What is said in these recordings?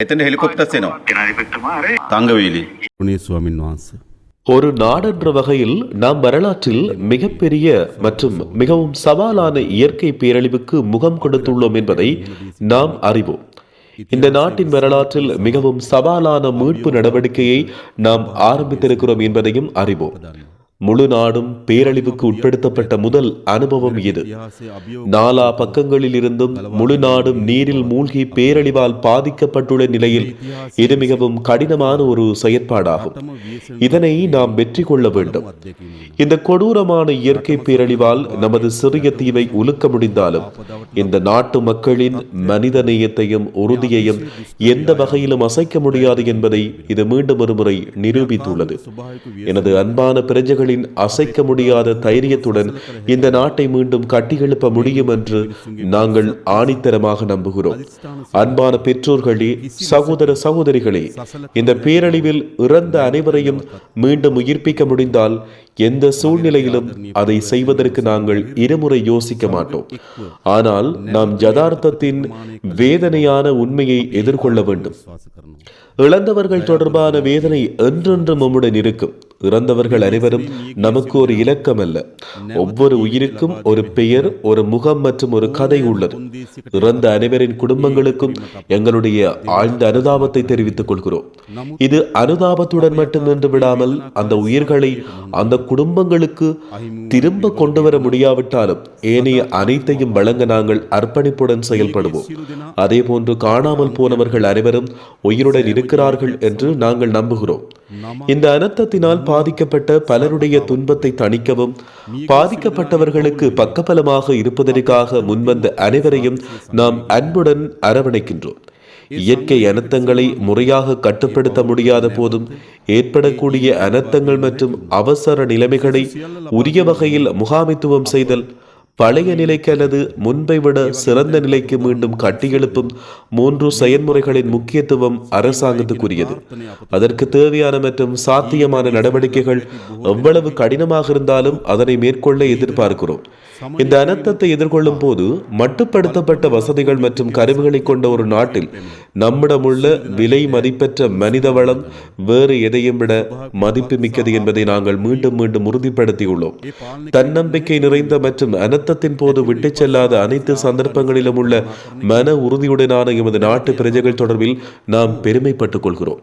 එතන හෙලිකොප්ටර්ස් එනවා. ජනාධිපතිතුමා අර තංගවීලි. ගුණේ ස්වාමින් වහන්සේ. ஒரு நாடென்ற வகையில் நாம் வரலாற்றில் மிகப்பெரிய மற்றும் மிகவும் சவாலான இயற்கை பேரழிவுக்கு முகம் கொடுத்துள்ளோம் என்பதை நாம் அறிவோம் இந்த நாட்டின் வரலாற்றில் மிகவும் சவாலான மீட்பு நடவடிக்கையை நாம் ஆரம்பித்திருக்கிறோம் என்பதையும் அறிவோம் முழு நாடும் பேரழிவுக்கு உட்படுத்தப்பட்ட முதல் அனுபவம் இது. நாலா பக்கங்களில் இருந்தும் முழு நாடும் நீரில் மூழ்கி பேரழிவால் பாதிக்கப்பட்டுள்ள நிலையில் இது மிகவும் கடினமான ஒரு செயற்பாடாகும். இதனை நாம் வெற்றி கொள்ள வேண்டும். இந்த கொடூரமான இயற்கை பேரழிவால் நமது சிறிய தீவை உலுக்க முடிந்தாலும் இந்த நாட்டு மக்களின் மனித நேயத்தையும் உறுதியையும் எந்த வகையிலும் அசைக்க முடியாது என்பதை இது மீண்டும் ஒருமுறை நிரூபித்துள்ளது. எனது அன்பான பிரஜைகள் பிரஜைகளின் அசைக்க முடியாத தைரியத்துடன் இந்த நாட்டை மீண்டும் கட்டியெழுப்ப முடியும் என்று நாங்கள் ஆணித்தரமாக நம்புகிறோம். அன்பான பெற்றோர்களே சகோதர சகோதரிகளே இந்த பேரழிவில் இறந்த அனைவரையும் மீண்டும் உயிர்ப்பிக்க முடிந்தால் எந்த சூழ்நிலையிலும் அதை செய்வதற்கு நாங்கள் இருமுறை யோசிக்க மாட்டோம். ஆனால் நாம் யதார்த்தத்தின் வேதனையான உண்மையை எதிர்கொள்ள வேண்டும். இழந்தவர்கள் தொடர்பான வேதனை என்றென்றும் நம்முடன் இருக்கும். இறந்தவர்கள் அனைவரும் நமக்கு ஒரு இலக்கம் அல்ல ஒவ்வொரு உயிருக்கும் ஒரு பெயர் ஒரு முகம் மற்றும் ஒரு கதை உள்ளது. இறந்த அனைவரின் குடும்பங்களுக்கும் எங்களுடைய ஆழ்ந்த அனுதாபத்தை தெரிவித்துக் கொள்கிறோம். இது அனுதாபத்துடன் மட்டும் நின்று விடாமல் அந்த உயிர்களை அந்த குடும்பங்களுக்கு திரும்ப கொண்டு வர முடியாவிட்டாலும் ஏனைய அனைத்தையும் வழங்க நாங்கள் அர்ப்பணிப்புடன் செயல்படுவோம். அதே போன்று காணாமல் போனவர்கள் அனைவரும் உயிருடன் இருக்கிறார்கள் என்று நாங்கள் நம்புகிறோம். இந்த அனர்த்தத்தினால் பாதிக்கப்பட்ட பலருடைய துன்பத்தை தணிக்கவும் பாதிக்கப்பட்டவர்களுக்கு பக்கபலமாக இருப்பதற்காக முன்வந்த அனைவரையும் நாம் அன்புடன் அரவணைக்கின்றோம். இயற்கை அனர்த்தங்களை முறையாக கட்டுப்படுத்த முடியாத போதும் ஏற்படக்கூடிய அனர்த்தங்கள் மற்றும் அவசர நிலைமைகளை உரிய வகையில் முகாமைத்துவம் செய்தல் பழைய நிலைக்கு அல்லது முன்பை விட சிறந்த நிலைக்கு மீண்டும் கட்டியெழுப்பும் மூன்று செயல்முறைகளின் முக்கியத்துவம் அரசாங்கத்துக்குரியது. அதற்கு தேவையான மற்றும் சாத்தியமான நடவடிக்கைகள் எவ்வளவு கடினமாக இருந்தாலும் அதனை மேற்கொள்ள எதிர்பார்க்கிறோம். இந்த அனர்த்தத்தை எதிர்கொள்ளும் போது மட்டுப்படுத்தப்பட்ட வசதிகள் மற்றும் கருவிகளை கொண்ட ஒரு நாட்டில் நம்மிடமுள்ள விலை மதிப்பற்ற மனித வளம் வேறு எதையும் விட மதிப்பு மிக்கது என்பதை நாங்கள் மீண்டும் மீண்டும் உறுதிப்படுத்தியுள்ளோம். தன்னம்பிக்கை நிறைந்த மற்றும் யுத்தத்தின் போது விட்டு செல்லாத அனைத்து சந்தர்ப்பங்களிலும் உள்ள மன உறுதியுடனான எமது நாட்டு பிரஜைகள் தொடர்பில் நாம் பெருமைப்பட்டுக் கொள்கிறோம்.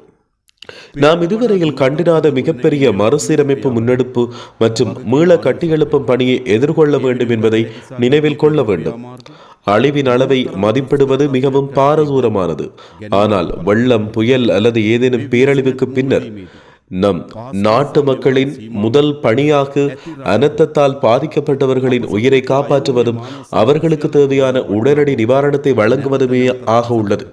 நாம் இதுவரையில் கண்டிராத மிகப்பெரிய மறுசீரமைப்பு முன்னெடுப்பு மற்றும் மீள கட்டியெழுப்பும் பணியை எதிர்கொள்ள வேண்டும் என்பதை நினைவில் கொள்ள வேண்டும். அழிவின் அளவை மதிப்பிடுவது மிகவும் பாரதூரமானது. ஆனால் வெள்ளம் புயல் அல்லது ஏதேனும் பேரழிவுக்கு பின்னர் நம் நாட்டு மக்களின் முதல் பணியாக அனர்த்தத்தால் பாதிக்கப்பட்டவர்களின் உயிரை காப்பாற்றுவதும் அவர்களுக்கு தேவையான உடனடி நிவாரணத்தை வழங்குவதுமே ஆக உள்ளது.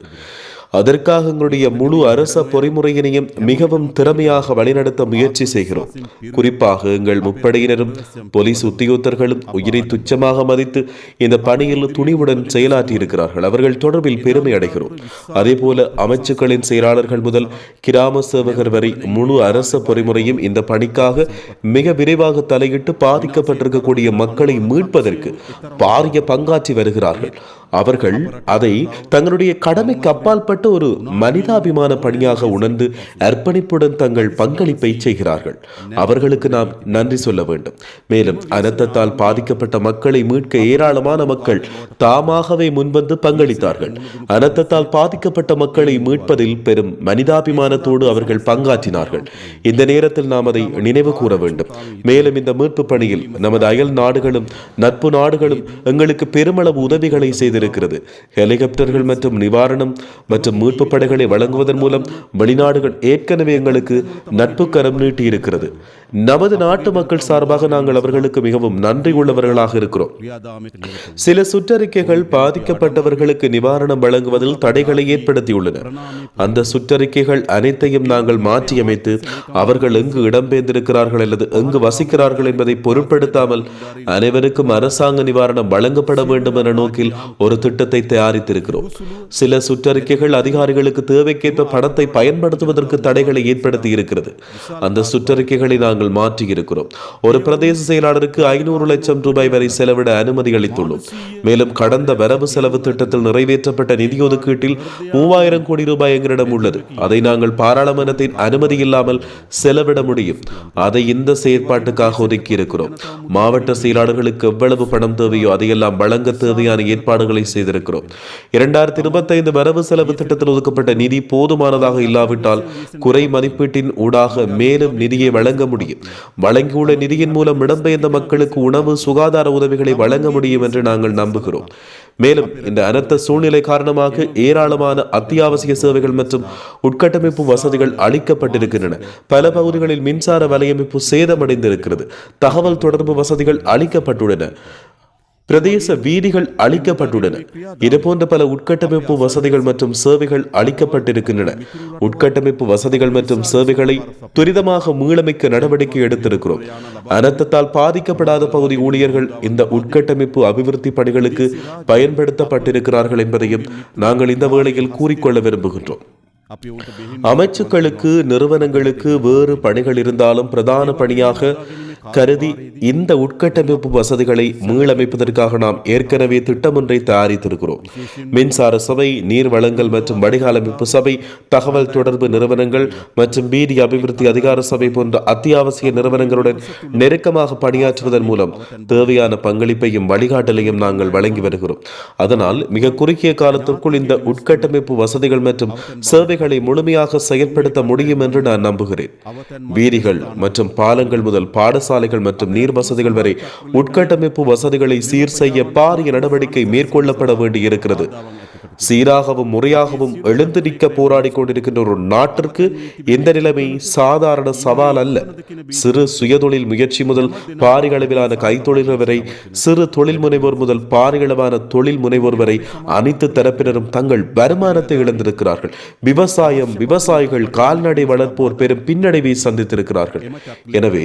அதற்காக எங்களுடைய முழு அரச பொறிமுறையினையும் மிகவும் திறமையாக வழிநடத்த முயற்சி செய்கிறோம். குறிப்பாக எங்கள் முப்படையினரும் போலீஸ் உத்தியோகத்தர்களும் உயிரை துச்சமாக மதித்து இந்த பணியில் துணிவுடன் செயலாற்றி இருக்கிறார்கள் அவர்கள் தொடர்பில் பெருமை அடைகிறோம். அதே போல அமைச்சுக்களின் செயலாளர்கள் முதல் கிராம சேவகர் வரை முழு அரச பொறிமுறையும் இந்த பணிக்காக மிக விரைவாக தலையிட்டு பாதிக்கப்பட்டிருக்கக்கூடிய மக்களை மீட்பதற்கு பாரிய பங்காற்றி வருகிறார்கள். அவர்கள் அதை தங்களுடைய கடமைக்கு அப்பாற்பட்ட ஒரு மனிதாபிமான பணியாக உணர்ந்து அர்ப்பணிப்புடன் தங்கள் பங்களிப்பை செய்கிறார்கள். அவர்களுக்கு நாம் நன்றி சொல்ல வேண்டும். மேலும் அனர்த்தத்தால் பாதிக்கப்பட்ட மக்களை மீட்க ஏராளமான மக்கள் தாமாகவே முன்வந்து பங்களித்தார்கள். அனர்த்தத்தால் பாதிக்கப்பட்ட மக்களை மீட்பதில் பெரும் மனிதாபிமானத்தோடு அவர்கள் பங்காற்றினார்கள். இந்த நேரத்தில் நாம் அதை நினைவு கூற வேண்டும். மேலும் இந்த மீட்பு பணியில் நமது அயல் நாடுகளும் நட்பு நாடுகளும் எங்களுக்கு பெருமளவு உதவிகளை செய்து இருக்கிறது ஹெலிகாப்டர்கள் மற்றும் நிவாரணம் மற்றும் மீட்பு படைகளை வழங்குவதன் மூலம் வெளிநாடுகள் ஏற்கனவே எங்களுக்கு நட்பு கரம் நீட்டி இருக்கிறது நமது நாட்டு மக்கள் சார்பாக நாங்கள் அவர்களுக்கு மிகவும் நன்றி உள்ளவர்களாக இருக்கிறோம். சில சுற்றறிக்கைகள் பாதிக்கப்பட்டவர்களுக்கு நிவாரணம் வழங்குவதில் தடைகளை ஏற்படுத்தியுள்ளன. அந்த சுற்றறிக்கைகள் அனைத்தையும் நாங்கள் மாற்றியமைத்து அவர்கள் எங்கு இடம்பெயர்ந்திருக்கிறார்கள் அல்லது எங்கு வசிக்கிறார்கள் என்பதை பொருட்படுத்தாமல் அனைவருக்கும் அரசாங்க நிவாரணம் வழங்கப்பட வேண்டும் என நோக்கில் ஒரு திட்டத்தை தயாரித்திருக்கிறோம். சில சுற்றறிக்கைகள் அதிகாரிகளுக்கு தேவைக்கேற்ப பணத்தை பயன்படுத்துவதற்கு தடைகளை ஏற்படுத்தி இருக்கிறது அந்த சுற்றறிக்கைகளை நாங்கள் நாங்கள் மாற்றியிருக்கிறோம். ஒரு பிரதேச செயலாளருக்கு ஐநூறு லட்சம் ரூபாய் வரை செலவிட அனுமதி அளித்துள்ளோம். மேலும் கடந்த வரவு செலவு திட்டத்தில் நிறைவேற்றப்பட்ட நிதி ஒதுக்கீட்டில் மூவாயிரம் கோடி ரூபாய் எங்களிடம் உள்ளது. அதை நாங்கள் பாராளுமன்றத்தின் அனுமதி இல்லாமல் செலவிட முடியும். அதை இந்த செயற்பாட்டுக்காக ஒதுக்கி இருக்கிறோம் மாவட்ட செயலாளர்களுக்கு எவ்வளவு பணம் தேவையோ அதையெல்லாம் வழங்க தேவையான ஏற்பாடுகளை செய்திருக்கிறோம். இரண்டாயிரத்தி இருபத்தைந்து வரவு செலவு திட்டத்தில் ஒதுக்கப்பட்ட நிதி போதுமானதாக இல்லாவிட்டால் குறை மதிப்பீட்டின் ஊடாக மேலும் நிதியை வழங்க முடியும். வழங்கியுள்ள நிதியின் மூலம் இடம்பெயர்ந்த மக்களுக்கு உணவு சுகாதார உதவிகளை வழங்க முடியும் என்று நாங்கள் நம்புகிறோம். மேலும் இந்த அனர்த்த சூழ்நிலை காரணமாக ஏராளமான அத்தியாவசிய சேவைகள் மற்றும் உட்கட்டமைப்பு வசதிகள் அளிக்கப்பட்டிருக்கின்றன. பல பகுதிகளில் மின்சார வலையமைப்பு சேதமடைந்திருக்கிறது. தகவல் தொடர்பு வசதிகள் அளிக்கப்பட்டுள்ளன. பிரதேச வீதிகள் அளிக்கப்பட்டுள்ளன இதுபோன்ற பல உட்கட்டமைப்பு வசதிகள் மற்றும் சேவைகள் அளிக்கப்பட்டிருக்கின்றன. உட்கட்டமைப்பு வசதிகள் மற்றும் சேவைகளை துரிதமாக மீளமைக்க நடவடிக்கை எடுத்திருக்கிறோம். அனர்த்தத்தால் பாதிக்கப்படாத பகுதி ஊழியர்கள் இந்த உட்கட்டமைப்பு அபிவிருத்தி பணிகளுக்கு பயன்படுத்தப்பட்டிருக்கிறார்கள் என்பதையும் நாங்கள் இந்த வேளையில் கூறிக்கொள்ள விரும்புகின்றோம். அமைச்சுக்களுக்கு நிறுவனங்களுக்கு வேறு பணிகள் இருந்தாலும் பிரதான பணியாக கருதி இந்த உட்கட்டமைப்பு வசதிகளை மீளமைப்பதற்காக நாம் ஏற்கனவே திட்டம் ஒன்றை தயாரித்திருக்கிறோம். மின்சார சபை நீர் வளங்கள் மற்றும் வடிகாலமைப்பு சபை தகவல் தொடர்பு நிறுவனங்கள் மற்றும் வீதி அபிவிருத்தி அதிகார சபை போன்ற அத்தியாவசிய நிறுவனங்களுடன் நெருக்கமாக பணியாற்றுவதன் மூலம் தேவையான பங்களிப்பையும் வழிகாட்டலையும் நாங்கள் வழங்கி வருகிறோம். அதனால் மிக குறுகிய காலத்திற்குள் இந்த உட்கட்டமைப்பு வசதிகள் மற்றும் சேவைகளை முழுமையாக செயல்படுத்த முடியும் என்று நான் நம்புகிறேன். வீதிகள் மற்றும் பாலங்கள் முதல் பாடசாலை பாடசாலைகள் மற்றும் நீர் வசதிகள் வரை உட்கட்டமைப்பு வசதிகளை சீர் செய்ய பாரிய நடவடிக்கை மேற்கொள்ளப்பட வேண்டியிருக்கிறது. சீராகவும் முறையாகவும் எழுந்து நிற்க போராடி கொண்டிருக்கின்ற ஒரு நாட்டிற்கு இந்த நிலைமை சாதாரண சவால் அல்ல. சிறு சுயதொழில் முயற்சி முதல் பாரிய அளவிலான கைத்தொழில்கள் வரை சிறு தொழில் முனைவோர் முதல் பாரிய அளவான தொழில் முனைவோர் வரை அனைத்து தரப்பினரும் தங்கள் வருமானத்தை இழந்திருக்கிறார்கள். விவசாயம் விவசாயிகள் கால்நடை வளர்ப்போர் பெரும் பின்னடைவை சந்தித்திருக்கிறார்கள். எனவே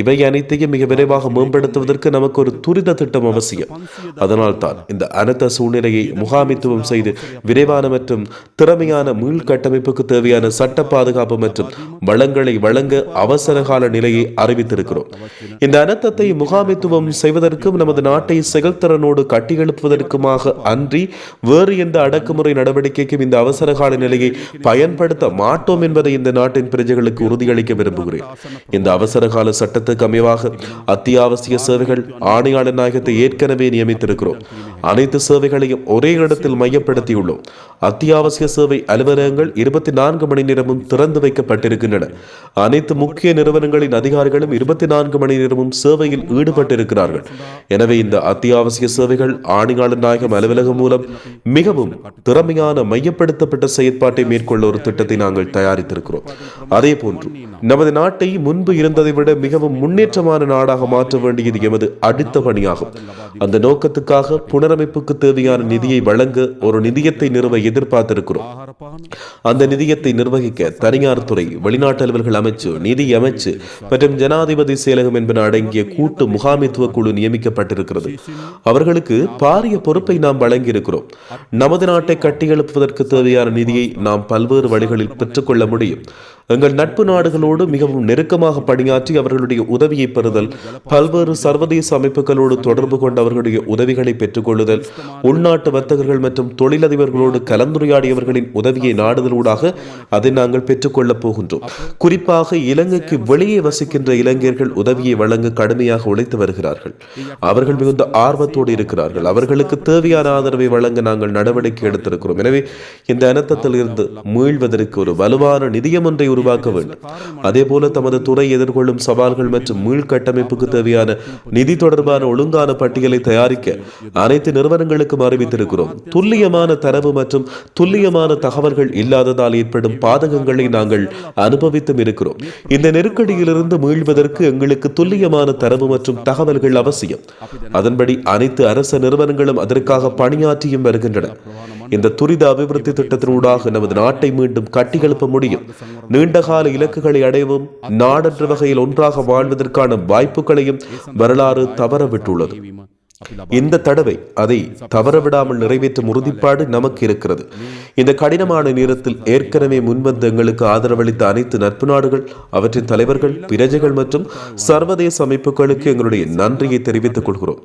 இவை அனைத்தையும் மிக விரைவாக மேம்படுத்துவதற்கு நமக்கு ஒரு துரித திட்டம் அவசியம். அதனால் தான் இந்த அனர்த்த சூழ்நிலையை அறிமுகம் செய்து விரைவான மற்றும் திறமையான மீள் கட்டமைப்புக்கு தேவையான சட்ட பாதுகாப்பு மற்றும் வளங்களை வழங்க அவசர கால நிலையை அறிவித்திருக்கிறோம். இந்த அனர்த்தத்தை முகாமித்துவம் செய்வதற்கும் நமது நாட்டை செயல்திறனோடு கட்டியெழுப்புவதற்குமாக அன்றி வேறு எந்த அடக்குமுறை நடவடிக்கைக்கும் இந்த அவசர கால நிலையை பயன்படுத்த மாட்டோம் என்பதை இந்த நாட்டின் பிரஜைகளுக்கு உறுதியளிக்க விரும்புகிறேன். இந்த அவசர கால சட்டத்துக்கு அமைவாக அத்தியாவசிய சேவைகள் ஆணையாளர் நாயகத்தை ஏற்கனவே நியமித்திருக்கிறோம். அனைத்து சேவைகளையும் ஒரே இடத்தில் மையப்படுத்தியுள்ளோம். அத்தியாவசிய சேவை அலுவலகங்கள் இருபத்தி நான்கு மணி நேரமும் திறந்து வைக்கப்பட்டிருக்கின்றன. அனைத்து முக்கிய நிறுவனங்களின் அதிகாரிகளும் இருபத்தி நான்கு மணி நேரமும் சேவையில் ஈடுபட்டிருக்கிறார்கள். எனவே இந்த அத்தியாவசிய சேவைகள் ஆணையாளர் நாயகம் அலுவலகம் மூலம் மிகவும் திறமையான மையப்படுத்தப்பட்ட செயற்பாட்டை மேற்கொள்ள ஒரு திட்டத்தை நாங்கள் தயாரித்திருக்கிறோம். அதே போன்று நமது நாட்டை முன்பு இருந்ததை விட மிகவும் முன்னேற்றமான நாடாக மாற்ற வேண்டியது எமது அடுத்த பணியாகும். அந்த நோக்கத்துக்காக புனரமைப்புக்கு தேவையான நிதியை வழங்க ஒரு நிதியத்தை நிறுவ எதிர்பார்த்திருக்கிறோம். அந்த நிதியத்தை நிர்வகிக்க தனியார் துறை வெளிநாட்டு அலுவல்கள் அமைச்சு நிதி அமைச்சு மற்றும் ஜனாதிபதி செயலகம் என்பன அடங்கிய கூட்டு முகாமித்துவ குழு நியமிக்கப்பட்டிருக்கிறது. அவர்களுக்கு பாரிய பொறுப்பை நாம் வழங்கியிருக்கிறோம். நமது நாட்டை கட்டியெழுப்புவதற்கு தேவையான நிதியை நாம் பல்வேறு வழிகளில் பெற்றுக்கொள்ள முடியும். எங்கள் நட்பு நாடுகளோடு மிகவும் நெருக்கமாக பணியாற்றி அவர்களுடைய உதவியை பெறுதல் பல்வேறு சர்வதேச அமைப்புகளோடு தொடர்பு கொண்டு அவர்களுடைய உதவிகளை பெற்றுக்கொள்ளுதல் உள்நாட்டு வர்த்தகர்கள் மற்றும் தொழிலதிபர்களோடு கலந்துரையாடியவர்களின் உதவியை நாடுதலூடாக அதை நாங்கள் பெற்றுக்கொள்ளப் போகின்றோம். குறிப்பாக இலங்கைக்கு வெளியே வசிக்கின்ற இளைஞர்கள் உதவியை வழங்க கடுமையாக உழைத்து வருகிறார்கள். அவர்கள் மிகுந்த ஆர்வத்தோடு இருக்கிறார்கள். அவர்களுக்கு தேவையான ஆதரவை வழங்க நாங்கள் நடவடிக்கை எடுத்திருக்கிறோம். எனவே இந்த அனர்த்தத்தில் இருந்து மீள்வதற்கு ஒரு வலுவான நிதியம் ஒன்றை உருவாக்க வேண்டும் அதே போல தமது துறை எதிர்கொள்ளும் சவால்கள் மற்றும் மீள்கட்டமைப்புக்கு தேவையான நிதி தொடர்பான ஒழுங்கான பட்டியலை தயாரிக்க அனைத்து நிறுவனங்களுக்கும் அறிவித்திருக்கிறோம். துல்லியமான தரவு மற்றும் துல்லியமான தகவல்கள் இல்லாததால் ஏற்படும் பாதகங்களை நாங்கள் அனுபவித்தும் இருக்கிறோம். இந்த நெருக்கடியிலிருந்து மீள்வதற்கு எங்களுக்கு துல்லியமான தரவு மற்றும் தகவல்கள் அவசியம். அதன்படி அனைத்து அரச நிறுவனங்களும் அதற்காக பணியாற்றியும் வருகின்றன. இந்த துரித அபிவிருத்தி திட்டத்தினூடாக நமது நாட்டை மீண்டும் கட்டியெழுப்ப முடியும். நீண்டகால இலக்குகளை அடையவும் நாடென்ற வகையில் ஒன்றாக வாழ்வதற்கான வாய்ப்புகளையும் வரலாறு தவறவிட்டுள்ளது. இந்த தடவை அதை தவறவிடாமல் நிறைவேற்றும் உறுதிப்பாடு நமக்கு இருக்கிறது. இந்த கடினமான நேரத்தில் ஏற்கனவே முன்வந்து எங்களுக்கு ஆதரவளித்த அனைத்து நட்பு நாடுகள் அவற்றின் தலைவர்கள் பிரஜைகள் மற்றும் சர்வதேச அமைப்புகளுக்கு எங்களுடைய நன்றியை தெரிவித்துக் கொள்கிறோம்.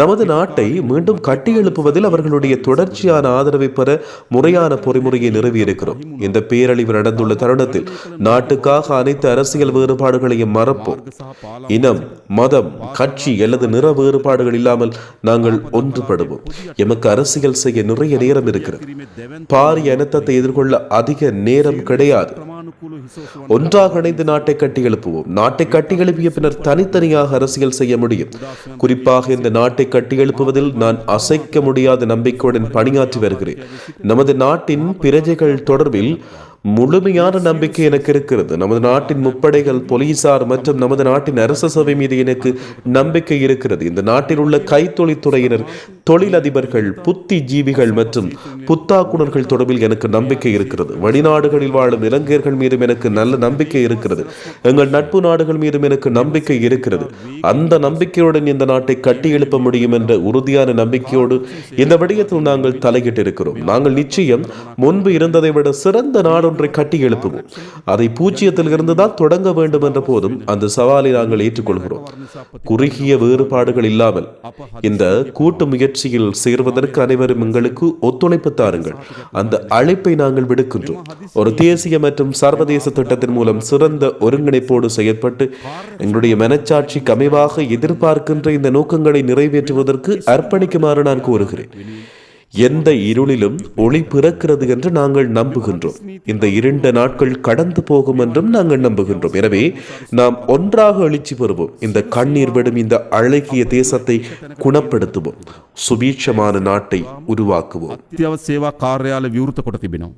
நமது நாட்டை மீண்டும் கட்டியெழுப்புவதில் அவர்களுடைய தொடர்ச்சியான ஆதரவை பெற முறையான பொறிமுறையை நிறுவியிருக்கிறோம். இந்த பேரழிவு நடந்துள்ள தருணத்தில் நாட்டுக்காக அனைத்து அரசியல் வேறுபாடுகளையும் மறப்போம். இனம் மதம் கட்சி அல்லது நிற வேறுபாடுகள் இல்லாமல் நாங்கள் ஒன்றுபடுவோம். எமக்கு அரசியல் செய்ய நிறைய நேரம் இருக்கிறது. பாரிய அனர்த்தத்தை எதிர்கொள்ள அதிக நேரம் கிடையாது. ஒன்றாக இணைந்து நாட்டை கட்டி எழுப்புவோம். நாட்டை கட்டி எழுப்பிய பின்னர் தனித்தனியாக அரசியல் செய்ய முடியும். குறிப்பாக இந்த நாட்டை கட்டி எழுப்புவதில் நான் அசைக்க முடியாத நம்பிக்கையுடன் பணியாற்றி வருகிறேன். நமது நாட்டின் பிரஜைகள் தொடர்பில் முழுமையான நம்பிக்கை எனக்கு இருக்கிறது. நமது நாட்டின் முப்படைகள் போலீசார் மற்றும் நமது நாட்டின் அரச சபை மீது எனக்கு நம்பிக்கை இருக்கிறது. இந்த நாட்டில் உள்ள கைத்தொழில்துறையினர் தொழிலதிபர்கள் புத்தி ஜீவிகள் மற்றும் புத்தாக்குணர்கள் தொடர்பில் எனக்கு நம்பிக்கை இருக்கிறது. வெளிநாடுகளில் வாழும் இலங்கையர்கள் மீதும் எனக்கு நல்ல நம்பிக்கை இருக்கிறது. எங்கள் நட்பு நாடுகள் மீதும் எனக்கு நம்பிக்கை இருக்கிறது. அந்த நம்பிக்கையுடன் இந்த நாட்டை கட்டி எழுப்ப முடியும் என்ற உறுதியான நம்பிக்கையோடு இந்த விடயத்தில் நாங்கள் தலையிட்டிருக்கிறோம். நாங்கள் நிச்சயம் முன்பு இருந்ததை விட சிறந்த ஒன்றை கட்டி எழுப்புவோம். அதை பூஜ்ஜியத்தில் தான் தொடங்க வேண்டும் என்ற போதும் அந்த சவாலை நாங்கள் ஏற்றுக்கொள்கிறோம். குறுகிய வேறுபாடுகள் இல்லாமல் இந்த கூட்டு முயற்சியில் சேர்வதற்கு அனைவரும் எங்களுக்கு ஒத்துழைப்பு தாருங்கள். அந்த அழைப்பை நாங்கள் விடுக்கின்றோம். ஒரு தேசிய மற்றும் சர்வதேச திட்டத்தின் மூலம் சிறந்த ஒருங்கிணைப்போடு செயற்பட்டு எங்களுடைய மனச்சாட்சிக்கு அமைவாக எதிர்பார்க்கின்ற இந்த நோக்கங்களை நிறைவேற்றுவதற்கு அர்ப்பணிக்குமாறு நான் கூறுகிறேன் எந்த இருளிலும் ஒளி பிறக்கிறது என்று நாங்கள் நம்புகின்றோம் இந்த இருண்ட நாட்கள் கடந்து போகும் என்றும் நாங்கள் நம்புகின்றோம் எனவே நாம் ஒன்றாக எழுச்சி பெறுவோம் இந்த கண்ணீர் விடும் இந்த அழகிய தேசத்தை குணப்படுத்துவோம் சுபீட்சமான நாட்டை உருவாக்குவோம் අත්‍යව සේවා කාර්යාල විවෘත කොට තිබෙනවා.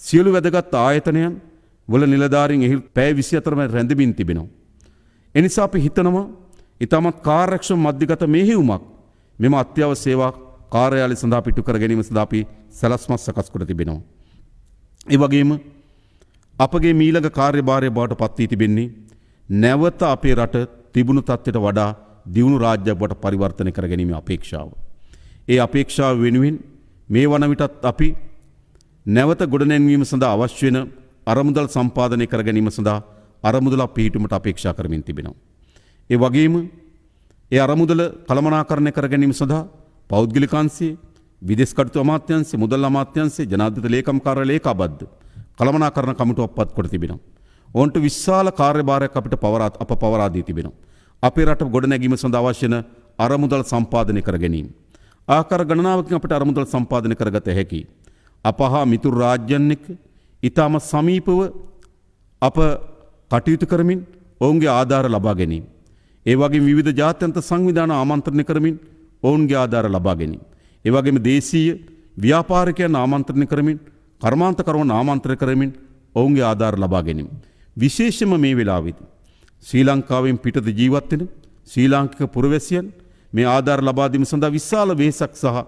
සියලු වැදගත් ආයතනයන් වල නිලධාරින් එහි පැෑ විසි අතරම රැඳමින් තිබෙනවා. එනිසා අපි හිතනවා ඉතාමත් කාර්යක්ෂම මධ්‍යගත මෙහිවුමක් මෙම අත්‍යව සේවා කාර්යාලය සඳහා පිටු කර ගැනීම සදාපි සැලස්මත් සකස් කොට තිබෙනවා. ඒ වගේම අපගේ මීළඟ කාර්යභාරය බවට පත්වී තිබෙන්නේ නැවත අපේ රට තිබුණු තත්ත්වයට වඩා දියුණු රාජ්‍යයක් බට පරිවර්තනය කර ගැනීම අපේක්ෂාව. ඒ අපේක්ෂාව වෙනුවෙන් මේ වන විටත් අපි නැවත ගොඩනැන්වීම සඳහා අවශ්‍ය වෙන අරමුදල් සම්පාදනය කර ගැනීම සඳහා අරමුදලක් පිහිටුමට අපේක්ෂා කරමින් තිබෙනවා. ඒ වගේම ඒ අරමුදල කළමනාකරණය කර ගැනීම සඳහා පෞද්ගලිකන්සේ විදෙස් කටතු අමාත්‍යන්සේ මුදල් අමාත්‍යන්සේ ජනාධිත ලේකම් කාර්ය ලේකාබද්ධ කළමනාකරණ කමිටුවක් පත් කොට තිබෙනවා. ඔවුන්ට විශාල කාර්යභාරයක් අපිට පවරාත් අප පවරාදී තිබෙනවා. අපේ රට ගොඩනැගීම සඳහා අවශ්‍ය වන අරමුදල් සම්පාදනය කර ගැනීම. ආකාර ගණනාවකින් අපට අරමුදල් සම්පාදනය කරගත හැකි. අප හා මිතුරු රාජ්‍යන් එක්ක ඉතාම සමීපව අප කටයුතු කරමින් ඔවුන්ගේ ආධාර ලබා ගැනීම. ඒ වගේ විවිධ ජාත්‍යන්ත සංවිධාන ආමන්ත්‍රණය කරමින් ඔවුන්ගේ ආධාර ලබා ගැනීම. ඒවගේම දේශීය ව්‍යාපාරිකයන් ආමන්ත්‍රණය කරමින් කර්මාන්තකරුවන් ආමන්ත්‍රය කරමින් ඔවුන්ගේ ආධාර ලබා ගැනීම. විශේෂම මේ වෙලාවෙති. ශ්‍රී ලංකාවෙන් පිටත ජීවත්වෙන ශ්‍රී ලාංකික පුරවැසියන් මේ ආධාර ලබාදීම සඳහා විශාල වේසක් සහ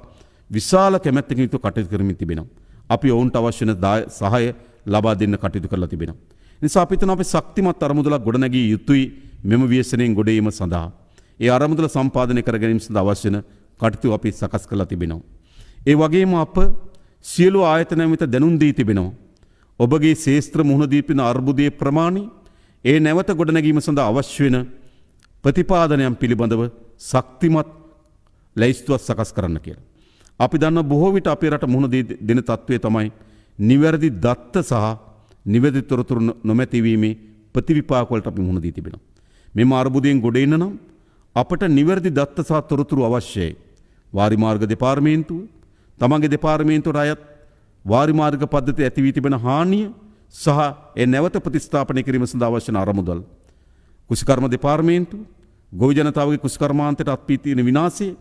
විශාල කැමැත්තකින් යුතු කටයුතු කරමින් තිබෙනවා. අපි ඔවුන්ට අවශ්‍ය වන දාය- සහාය ලබා දෙන්න කටයුතු කරලා තිබෙනවා. නිසා අපි හිතනවා අපි ශක්තිමත් අරමුදලක් ගොඩනැගිය යුතුයි මෙම ව්‍යසනයෙන් ගොඩීම සඳහා. ඒ අරමුදල සම්පාදනය කර ගැනීම සඳහා අවශ්‍ය වන කටයුතු අපි සකස් කරලා තිබෙනවා. ඒ වගේම අප සියලු ආයතන වෙත දැනුම් දී තිබෙනවා. ඔබගේ ශේත්‍ර මුහුණ දීපින අර්බුදයේ ප්‍රමාණි ඒ නැවත ගොඩනැගීම සඳහා අවශ්‍ය වෙන ප්‍රතිපාදනයන් පිළිබඳව ශක්තිමත් ලැයිස්තුවත් සකස් කරන්න කියලා. අපි දන්න බොහෝ විට අපේ රට මුහුණ දී දෙන තත්ත්වය තමයි නිවැරදි දත්ත සහ නිවැරදි තොරතුරු නො- නොමැතිවීමේ ප්‍රතිවිපාකවලට අපි මුහුණ දී තිබෙනවා. මෙම අර්බුදයෙන් ගොඩ එන්න නම් අපට නිවැරදි දත්ත සහ තොරතුරු අවශ්‍යයි. වාරිමාර්ග දෙපාර්මේන්තුව තමන්ගේ දෙපාර්මේන්තුවට අයත් වාරිමාර්ග පද්ධති ඇතිවී තිබෙන හානිය සහ එ නැවත ප්‍රතිස්ථාපනය කිරීම සඳහා අවශ්‍ය වන අරමුදල්. කුසිකර්ම දෙපාර්මේන්තු ගොවි ජනතාවගේ කුස්කර්මාන්තයට අත්පී තියෙන විනාසේ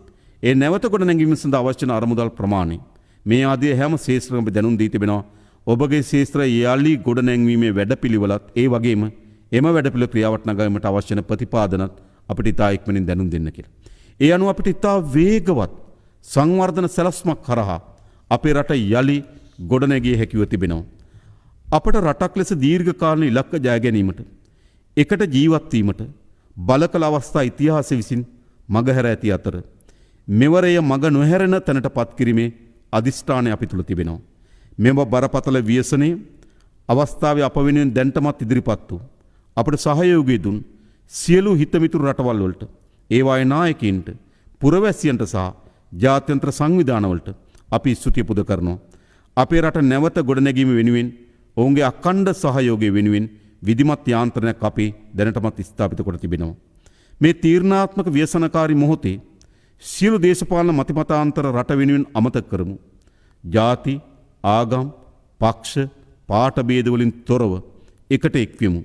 ඒ නැවත ගොඩ නැගීම සඳහා අවශ්‍ය වන අරමුදල් ප්‍රමාණය. මේ ආදිය හැම ශේත්‍රකම දැනුම් දී තිබෙනවා. ඔබගේ ශේත්‍ර යාලි ගොඩ නැංවීමේ වැඩපිළිවෙලත් ඒ වගේම එම වැඩපිළ ක්‍රියාවට නගාවීමට අවශ්‍ය වන ප්‍රතිපාදනත් අපිට ඉතා ඉක්මනින් දැනුම් දෙන්න කියලා. ඒ අනුව අපිට ඉතා වේගවත් සංවර්ධන සැලස්මක් කරහා අපේ රට යළි ගොඩනැගිය හැකිව තිබෙනවා. අපට රටක් ලෙස දීර්ඝකාලන ඉලක්ක ජයගැනීමට එකට ජීවත්වීමට බලකල අවස්ථා ඉතිහාස විසින් මගහැර ඇති අතර. මෙවරය මග නොහැරෙන තැනට පත්කිරීමේ අධිෂ්ඨානය අපි තුළ තිබෙනවා. මෙම බරපතල ව්‍යසනය අවස්ථාව අප වෙනුවෙන් දැන්ටමත් ඉදිරිපත් වූ. අපට සහයෝගය දුන් සියලු හිතමිතුරු රටවල්වලට ඒවාය නායකින්ට පුරවැස්සියන්ට සහ ජාත්‍යන්ත්‍ර සංවිධානවලට අපි ස්තුතිය පුද කරනවා. අපේ රට නැවත ගොඩනැගීම වෙනුවෙන් ඔවුන්ගේ අකණ්ඩ සහයෝගය වෙනුවෙන් විධිමත් යාන්ත්‍රණයක් අපි දැනටමත් ස්ථාපිත කොට තිබෙනවා. මේ තීරණාත්මක ව්‍යසනකාරි මොහොතේ සියලු දේශපාලන මතිමතාන්තර රට වෙනුවෙන් අමතක කරමු. ජාති ආගම් පක්ෂ පාටබේදවලින් තොරව එකට එක්වමු.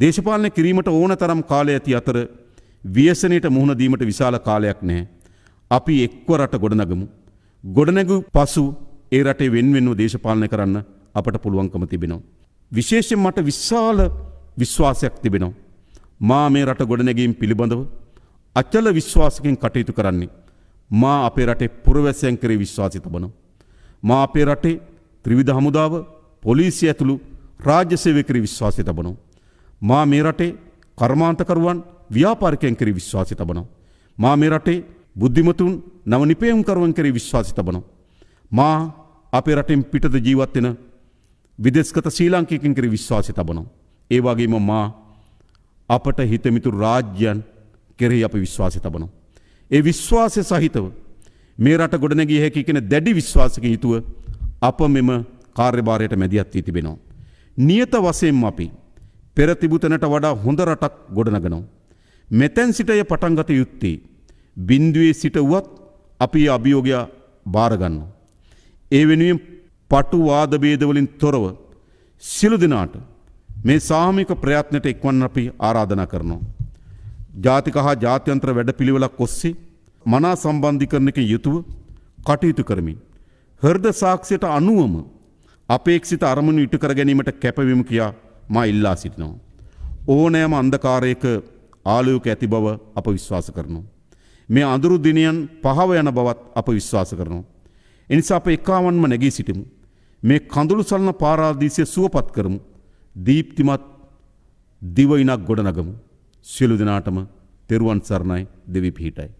දේශපාලන කිරීමට ඕන තරම් කාලය ඇති අතර ව්‍යසනයට මුහුණ දීමට විශාල කාලයක් නෑ. අපි එක්ව රට ගොඩනගමු. ගොඩනැගු පසු ඒ රටේ වෙන්වෙන්ව දේශපාලනය කරන්න අපට පුළුවන්කම තිබෙනවා. විශේෂෙන් මට විශාල විශ්වාසයක් තිබෙනවා. මා මේ රට ගොඩනැගීම් පිළිබඳව අචල විශ්වාසකින් කටයුතු කරන්නේ. මා අපේ රටේ පුරවැසයන් කරේ විශ්වාසි තබනවා. මා අපේ රටේ ත්‍රිවිධ හමුදාව පොලිසිය ඇතුළු රාජ්‍ය සේවය කරේ විශ්වාසය තබනවා. මා මේ රටේ කර්මාන්තකරුවන් ව්‍යාපාරිකයන් කරේ විශ්වාසය තබනවා. මා මේ රටේ බුද්ධිමතුන් නව නිපයම් කරුවන් කරේ විශ්වාසි තබනවා. මා අපේ රටෙන් පිටත ජීවත් වෙන විදෙස්ගත ශ්‍රී ලාංකිකයන් කරේ විශ්වාසය තබනවා. ඒ වගේම මා අපට හිතමිතුරු රාජ්‍යයන් කෙරෙහි අපි විශ්වාසය තබනවා. ඒ විශ්වාසය සහිතව මේ රට ගොඩනැගිය හැකි කෙන දැඩි විශ්වාසකින් යුතුව අප මෙම කාර්යභාරයට මැදිහත් වී තිබෙනවා. නියත වශයෙන්ම අපි පෙර තිබුතනට වඩා හොඳ රටක් ගොඩනගනවා. මෙතැන් සිටය පටන්ගත යුත්තේ බින්දුවේ සිට වුවත් අපි අභියෝගය භාරගන්න. ඒ වෙනුවෙන් පටු වාදබේදවලින් තොරව සිලු දෙනාට මේ සාමික ප්‍රයත්නයට එක්වන්න අපි ආරාධනා කරනවා. ජාතික හා ජාත්‍යන්ත්‍ර වැඩ පිළිවෙලක් ඔස්සේ මනා සම්බන්ධිකරණක යුතුව කටයුතු කරමින්. හර්ද සාක්ෂයට අනුවම අපේක්ෂිත අරමුණු ඉටු කර ගැනීමට කැපවිම කියා මා ඉල්ලා සිටිනවා. ඕනෑම අන්දකාරයක ආලෝක ඇති බව අප විශ්වාස කරනවා. මේ අඳුරු දිනයන් පහව යන බවත් අප විශ්වාස කරනවා. එනිසා අප එකාවන්ම නැගී සිටිමු. මේ කඳුළු සලන පාරාදීසය සුවපත් කරමු. දීප්තිමත් දිවයිනක් ගොඩනගමු. සියලු දෙනාටම තෙරුවන් සරණයි දෙවි පිහිටයි.